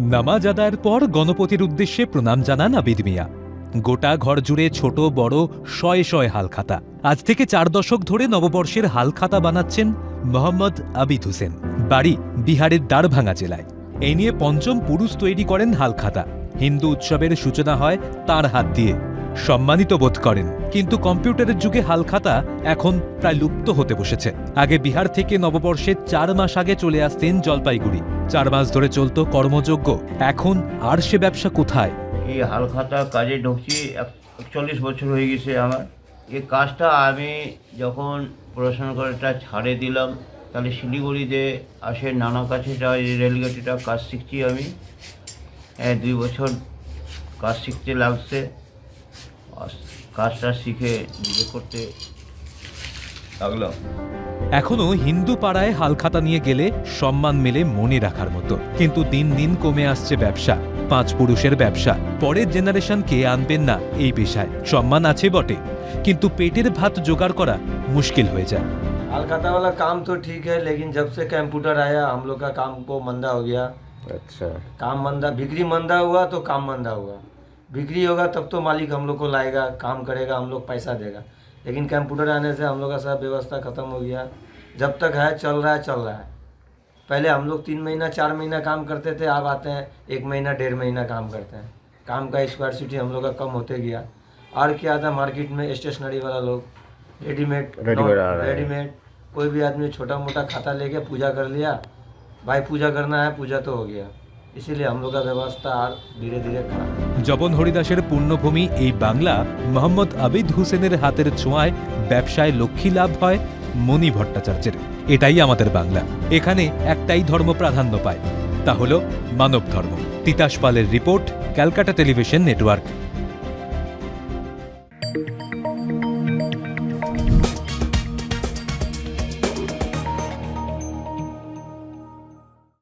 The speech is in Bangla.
নামাজ আদায়ের পর গণপতির উদ্দেশ্যে প্রণাম জানান আবিদ মিয়া। গোটা ঘর জুড়ে ছোট, বড়, শয়ে শয়ে হালখাতা। আজ থেকে চার দশক ধরে নববর্ষের হালখাতা বানাচ্ছেন মোহাম্মদ আবিদ হোসেন। বাড়ি বিহারের দারভাঙা জেলায়। এ নিয়ে পঞ্চম পুরুষ তৈরি করেন হালখাতা। হিন্দু উৎসবের সূচনা হয় তার হাত দিয়ে। সম্মানিত বোধ করেন। কিন্তু কম্পিউটারের যুগে হালখাতা এখন প্রায় লুপ্ত হতে বসেছে। আগে বিহার থেকে নববর্ষের চার মাস আগে চলে আসতেন জলপাইগুড়ি। চার মাস ধরে চলতো কর্মযোগ্য এখন আর সে ব্যবসা কোথায়? এই হালখাতা কাজে ঢুকছি একচল্লিশ বছর হয়ে গেছে আমার। এই কাজটা আমি যখন পড়াশোনা করাটা ছাড়ে দিলাম, তাহলে শিলিগুড়িতে আসে নানা কাছেটা এই রেলগাড়িটা কাজ শিখছি আমি। দুই বছর কাজ শিখতে লাগছে। কাজটা শিখে নিজে করতে লাগলাম এখনো হিন্দু পাড়ায় হালখাতা নিয়ে গেলে সম্মান মেলে মনে রাখার মতো কিন্তু দিন দিন কমে আসছে ব্যবসা পাঁচ পুরুষের ব্যবসা পরের জেনারেশন কে আনবেন না এই পেশায় সম্মান আছে বটে কিন্তু পেটের ভাত জোগাড় করা মুশকিল হয়ে যায় अलकाता वाला काम तो ठीक है लेकिन जब से कंप्यूटर आया हम लोग का काम को मंदा हो गया अच्छा काम मंदा बिक्री मंदा हुआ तो काम मंदा हुआ बिक्री होगा तब तो मालिक हम लोग को लाएगा काम करेगा हम लोग पैसा देगा। लेकिन कंप्यूटर आने से हम लोग का सब व्यवस्था ख़त्म हो गया। जब तक है चल रहा है चल रहा है। पहले हम लोग तीन महीना चार महीना काम करते थे अब आते हैं एक महीना डेढ़ महीना काम करते हैं। काम का स्क्वायर फीट हम लोग का कम होते गया। और क्या था मार्केट में स्टेशनरी वाला लोग रेडीमेड। रेडीमेड कोई भी आदमी छोटा मोटा खाता लेके पूजा कर लिया। भाई पूजा करना है पूजा तो हो गया। इसलिए জবন হরিদাসের পূর্ণভূমি এই বাংলা মোহাম্মদ আবিদ হুসেনের হাতের ছোঁয়ায় ব্যবসায় লক্ষ্মী লাভ হয় মণি ভট্টাচার্যের। এটাই আমাদের বাংলা। এখানে একটাই ধর্ম প্রাধান্য পায়, তা হল মানব ধর্ম। তিতাস পালের রিপোর্ট, ক্যালকাটা টেলিভিশন নেটওয়ার্ক।